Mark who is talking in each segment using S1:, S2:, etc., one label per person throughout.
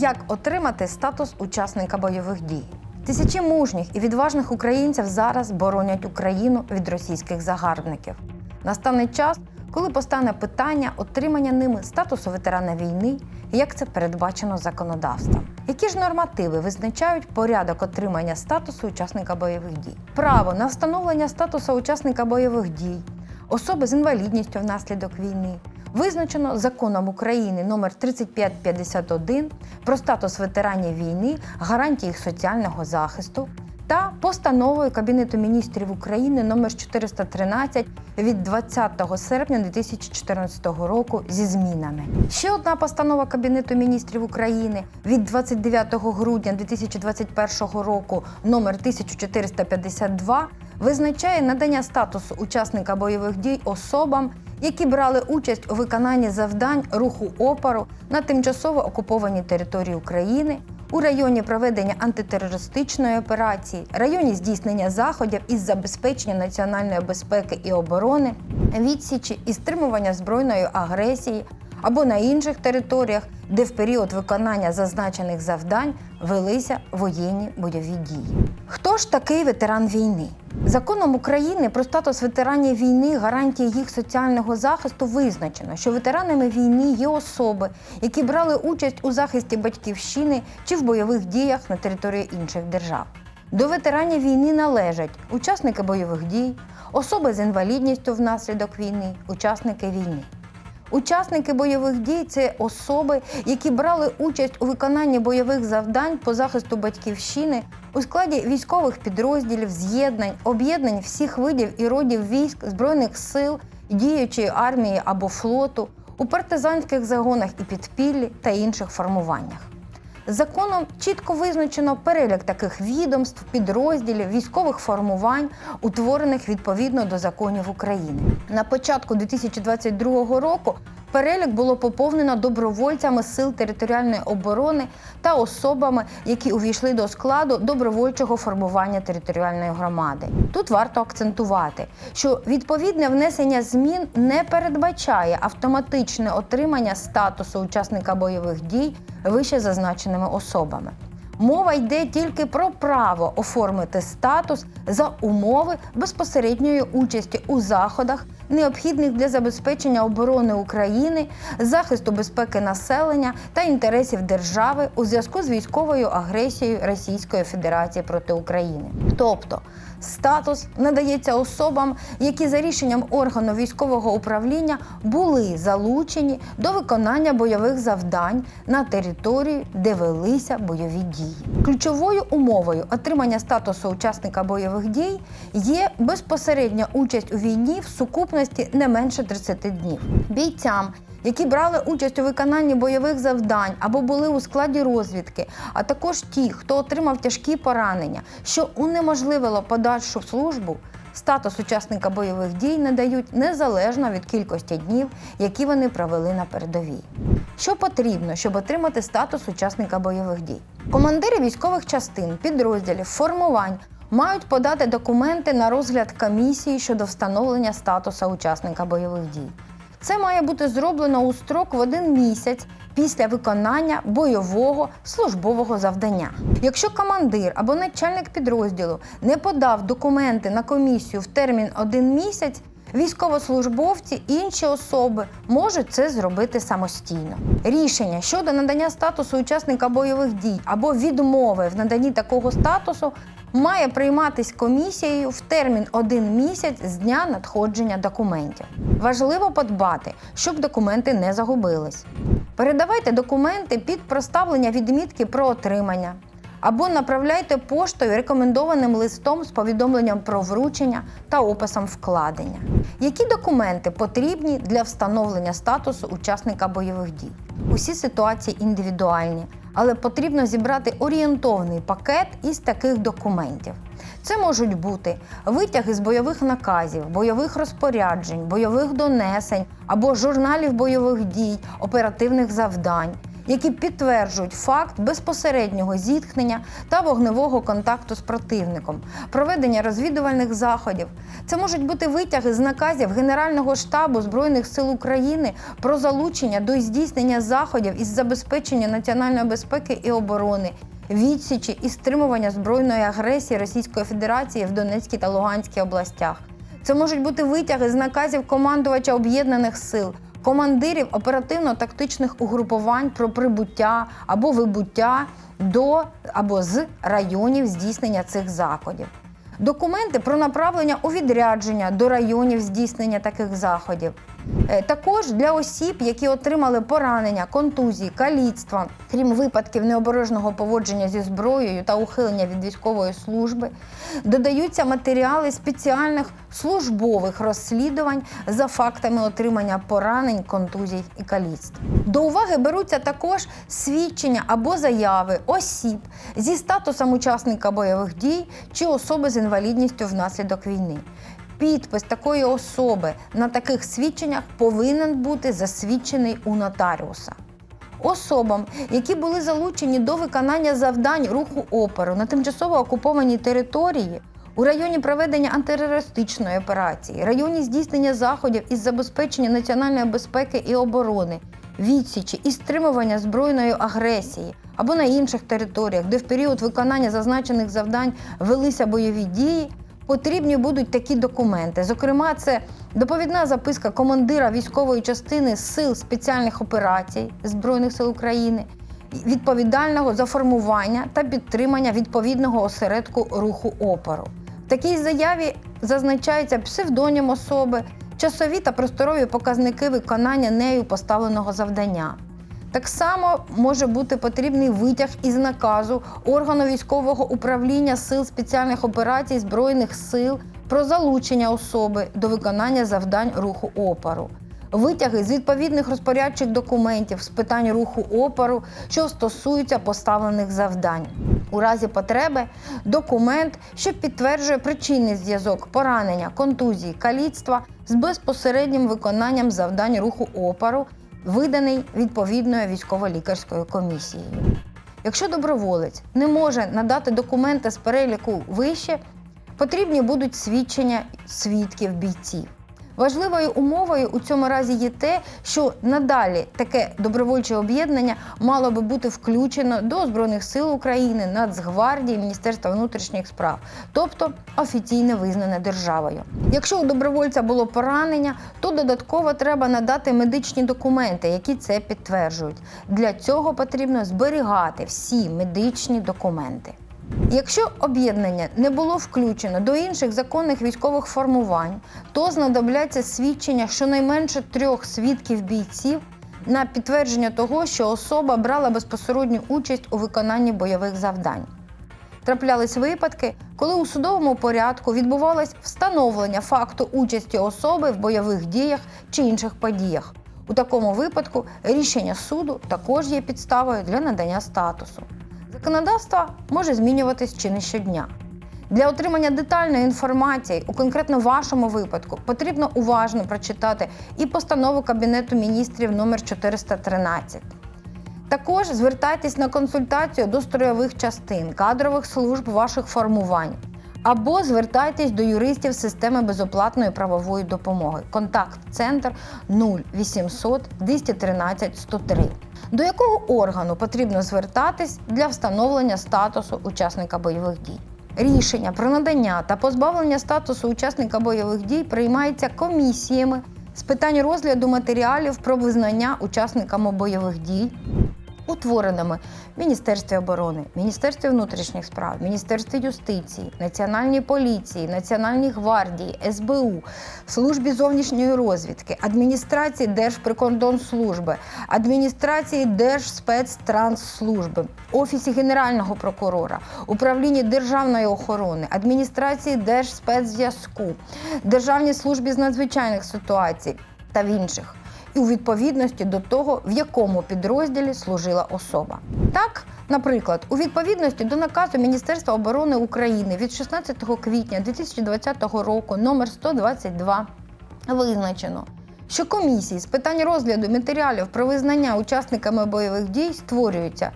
S1: Як отримати статус учасника бойових дій? Тисячі мужніх і відважних українців зараз боронять Україну від російських загарбників. Настане час, коли постане питання отримання ними статусу ветерана війни, як це передбачено законодавством. Які ж нормативи визначають порядок отримання статусу учасника бойових дій? Право на встановлення статусу учасника бойових дій, особи з інвалідністю внаслідок війни, визначено законом України номер 3551 про статус ветеранів війни, гарантії їх соціального захисту та постановою Кабінету міністрів України номер 413 від 20 серпня 2014 року зі змінами. Ще одна постанова Кабінету міністрів України від 29 грудня 2021 року номер 1452 визначає надання статусу учасника бойових дій особам, які брали участь у виконанні завдань руху опору на тимчасово окупованій території України у районі проведення антитерористичної операції, районі здійснення заходів із забезпечення національної безпеки і оборони, відсічі і стримування збройної агресії або на інших територіях, де в період виконання зазначених завдань велися воєнні бойові дії. Хто ж такий ветеран війни? Законом України про статус ветеранів війни, гарантії їх соціального захисту визначено, що ветеранами війни є особи, які брали участь у захисті батьківщини чи в бойових діях на території інших держав. До ветеранів війни належать учасники бойових дій, особи з інвалідністю внаслідок війни, учасники війни. Учасники бойових дій це особи, які брали участь у виконанні бойових завдань по захисту батьківщини у складі військових підрозділів, з'єднань, об'єднань всіх видів і родів військ збройних сил, діючої армії або флоту, у партизанських загонах і підпіллі та інших формуваннях. Законом чітко визначено перелік таких відомств, підрозділів, військових формувань, утворених відповідно до законів України. На початку 2022 року перелік було поповнено добровольцями сил територіальної оборони та особами, які увійшли до складу добровольчого формування територіальної громади. Тут варто акцентувати, що відповідне внесення змін не передбачає автоматичне отримання статусу учасника бойових дій вище зазначеними особами. Мова йде тільки про право оформити статус за умови безпосередньої участі у заходах, необхідних для забезпечення оборони України, захисту безпеки населення та інтересів держави у зв'язку з військовою агресією Російської Федерації проти України. Тобто статус надається особам, які за рішенням органу військового управління були залучені до виконання бойових завдань на території, де велися бойові дії. Ключовою умовою отримання статусу учасника бойових дій є безпосередня участь у війні в сукупності не менше 30 днів. Бійцям які брали участь у виконанні бойових завдань або були у складі розвідки, а також ті, хто отримав тяжкі поранення, що унеможливило подальшу службу. Статус учасника бойових дій надають незалежно від кількості днів, які вони провели на передовій. Що потрібно, щоб отримати статус учасника бойових дій? Командири військових частин, підрозділів, формувань мають подати документи на розгляд комісії щодо встановлення статусу учасника бойових дій. Це має бути зроблено у строк в один місяць після виконання бойового службового завдання. Якщо командир або начальник підрозділу не подав документи на комісію в термін один місяць, військовослужбовці інші особи можуть це зробити самостійно. Рішення щодо надання статусу учасника бойових дій або відмови в наданні такого статусу має прийматись комісією в термін один місяць з дня надходження документів. Важливо подбати, щоб документи не загубились. Передавайте документи під проставлення відмітки про отримання або направляйте поштою рекомендованим листом з повідомленням про вручення та описом вкладення. Які документи потрібні для встановлення статусу учасника бойових дій? Усі ситуації індивідуальні, але потрібно зібрати орієнтовний пакет із таких документів. Це можуть бути витяги з бойових наказів, бойових розпоряджень, бойових донесень або журналів бойових дій, оперативних завдань, які підтверджують факт безпосереднього зіткнення та вогневого контакту з противником, проведення розвідувальних заходів. Це можуть бути витяги з наказів Генерального штабу Збройних сил України про залучення до здійснення заходів із забезпечення національної безпеки і оборони. Відсічі і стримування збройної агресії Російської Федерації в Донецькій та Луганській областях. Це можуть бути витяги з наказів командувача об'єднаних сил, командирів оперативно-тактичних угрупувань про прибуття або вибуття до або з районів здійснення цих заходів. Документи про направлення у відрядження до районів здійснення таких заходів. Е, Також для осіб, які отримали поранення, контузії, каліцтва, крім випадків необережного поводження зі зброєю та ухилення від військової служби, додаються матеріали спеціальних службових розслідувань за фактами отримання поранень, контузій і каліцтв. До уваги беруться також свідчення або заяви осіб зі статусом учасника бойових дій чи особи з інвалідністю внаслідок війни. Підпис такої особи на таких свідченнях повинен бути засвідчений у нотаріуса. Особам, які були залучені до виконання завдань руху опору на тимчасово окупованій території, у районі проведення антитерористичної операції, районі здійснення заходів із забезпечення національної безпеки і оборони, відсічі і стримування збройної агресії або на інших територіях, де в період виконання зазначених завдань велися бойові дії, потрібні будуть такі документи. Зокрема, це доповідна записка командира військової частини Сил спеціальних операцій Збройних сил України, відповідального за формування та підтримання відповідного осередку руху опору. В такій заяві зазначається псевдонім особи, часові та просторові показники виконання нею поставленого завдання. Так само може бути потрібний витяг із наказу органу військового управління сил спеціальних операцій Збройних сил про залучення особи до виконання завдань руху опору. Витяги з відповідних розпорядчих документів з питань руху опору, що стосуються поставлених завдань. У разі потреби документ, що підтверджує причинний зв'язок поранення, контузії, каліцтва з безпосереднім виконанням завдань руху опору виданий відповідною військово-лікарською комісією. Якщо доброволець не може надати документи з переліку вище, потрібні будуть свідчення свідків бійців. Важливою умовою у цьому разі є те, що надалі таке добровольче об'єднання мало би бути включено до Збройних сил України, Нацгвардії, Міністерства внутрішніх справ, тобто офіційно визнане державою. Якщо у добровольця було поранення, то додатково треба надати медичні документи, які це підтверджують. Для цього потрібно зберігати всі медичні документи. Якщо об'єднання не було включено до інших законних військових формувань, то знадобляться свідчення щонайменше трьох свідків бійців на підтвердження того, що особа брала безпосередню участь у виконанні бойових завдань. Траплялись випадки, коли у судовому порядку відбувалось встановлення факту участі особи в бойових діях чи інших подіях. У такому випадку рішення суду також є підставою для надання статусу. Законодавство може змінюватись чи не щодня. Для отримання детальної інформації у конкретно вашому випадку потрібно уважно прочитати і постанову Кабінету міністрів номер 413. Також звертайтесь на консультацію до строєвих частин, кадрових служб ваших формувань. Або звертайтесь до юристів системи безоплатної правової допомоги. Контакт-центр 0800 213 103. До якого органу потрібно звертатись для встановлення статусу учасника бойових дій? Рішення про надання та позбавлення статусу учасника бойових дій приймається комісіями з питань розгляду матеріалів про визнання учасниками бойових дій, утвореними в Міністерстві оборони, Міністерстві внутрішніх справ, Міністерстві юстиції, Національній поліції, Національній гвардії, СБУ, Службі зовнішньої розвідки, адміністрації Держприкордонслужби, адміністрації Держспецтрансслужби, Офісі Генерального прокурора, Управлінні державної охорони, адміністрації Держспецзв'язку, Державній службі з надзвичайних ситуацій та в інших у відповідності до того, в якому підрозділі служила особа. Так, наприклад, у відповідності до наказу Міністерства оборони України від 16 квітня 2020 року номер 122 визначено, що комісії з питань розгляду матеріалів про визнання учасниками бойових дій створюються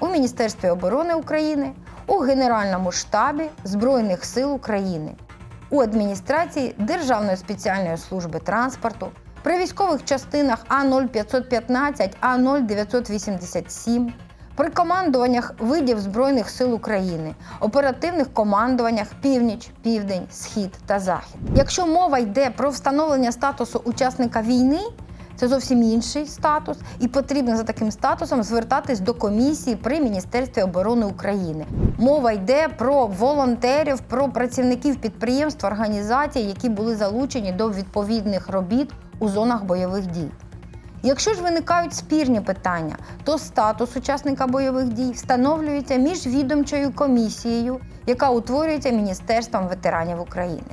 S1: у Міністерстві оборони України, у Генеральному штабі Збройних сил України, у адміністрації Державної спеціальної служби транспорту, при військових частинах А0515, А0987, при командуваннях видів Збройних сил України, оперативних командуваннях Північ, Південь, Схід та Захід. Якщо мова йде про встановлення статусу учасника війни, це зовсім інший статус, і потрібно за таким статусом звертатись до комісії при Міністерстві оборони України. Мова йде про волонтерів, про працівників підприємств, організацій, які були залучені до відповідних робіт у зонах бойових дій. Якщо ж виникають спірні питання, то статус учасника бойових дій встановлюється міжвідомчою комісією, яка утворюється Міністерством ветеранів України.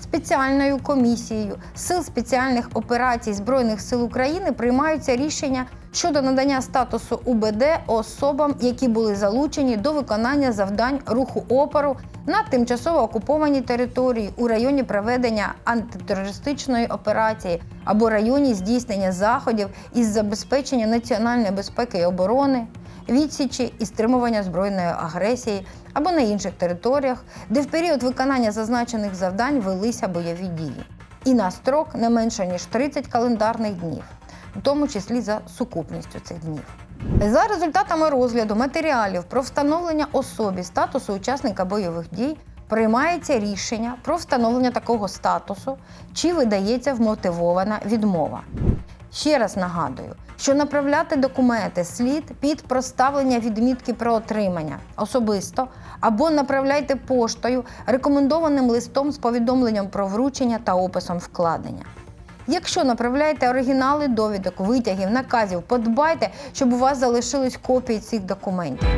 S1: Спеціальною комісією сил спеціальних операцій Збройних сил України приймаються рішення щодо надання статусу УБД особам, які були залучені до виконання завдань руху опору на тимчасово окупованій території у районі проведення антитерористичної операції або районі здійснення заходів із забезпечення національної безпеки і оборони, відсічі і стримування збройної агресії або на інших територіях, де в період виконання зазначених завдань велися бойові дії, і на строк не менше ніж 30 календарних днів, в тому числі за сукупністю цих днів. За результатами розгляду матеріалів про встановлення особі статусу учасника бойових дій приймається рішення про встановлення такого статусу чи видається вмотивована відмова. Ще раз нагадую, що направляти документи слід під проставлення відмітки про отримання особисто або направляйте поштою рекомендованим листом з повідомленням про вручення та описом вкладення. Якщо направляєте оригінали довідок, витягів, наказів, подбайте, щоб у вас залишились копії цих документів.